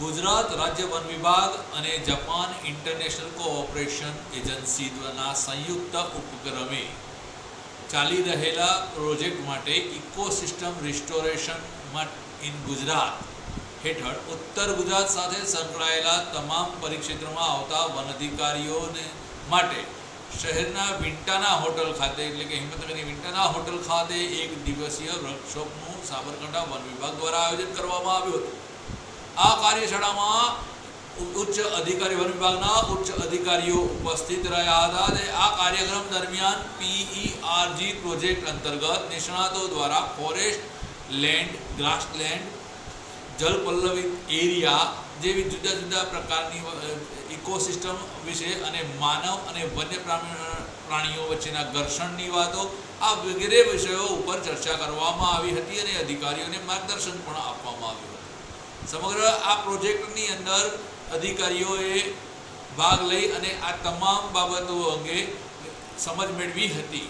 ગુજરાત રાજ્ય વન વિભાગ અને જાપાન ઇન્ટરનેશનલ કોઓપરેશન એજન્સી દ્વારા સંયુક્ત ઉપક્રમે ચાલી રહેલા પ્રોજેક્ટ માટે ઇકોસિસ્ટમ રિસ્ટોરેશન ઇન ગુજરાત હેઠળ ઉત્તર ગુજરાત સાથે સંકળાયેલા તમામ પરિક્ષેત્રમાં આવતા વન અધિકારીઓને માટે શહેરના વિંટાના હોટલ ખાતે, એટલે કે હિંમતનગરની વિંટાના હોટલ ખાતે એક દિવસીય વર્કશોપનું સાબરકાંઠા વન વિભાગ દ્વારા આયોજન કરવામાં આવ્યું હતું. આ કાર્યશાળામાં ઉચ્ચ અધિકારી વન વિભાગના ઉચ્ચ અધિકારીઓ ઉપસ્થિત રહ્યા હતા અને આ કાર્યક્રમ દરમિયાન પીઈઆરજી પ્રોજેક્ટ અંતર્ગત નિષ્ણાતો દ્વારા ફોરેસ્ટ લેન્ડ, ગ્રાસલેન્ડ, જલપલ્લવિત એરિયા જેવી જુદા જુદા પ્રકારની ઇકોસિસ્ટમ વિશે અને માનવ અને વન્ય પ્રાણી- પ્રાણીઓ વચ્ચેના ઘર્ષણની વાતો, આ વગેરે વિષયો ઉપર ચર્ચા કરવામાં આવી હતી અને અધિકારીઓને માર્ગદર્શન પણ આપવામાં આવ્યું હતું. સમગ્ર આ પ્રોજેક્ટની અંદર અધિકારીઓએ ભાગ લઈ અને આ તમામ બાબતો અંગે સમજ મેળવી હતી.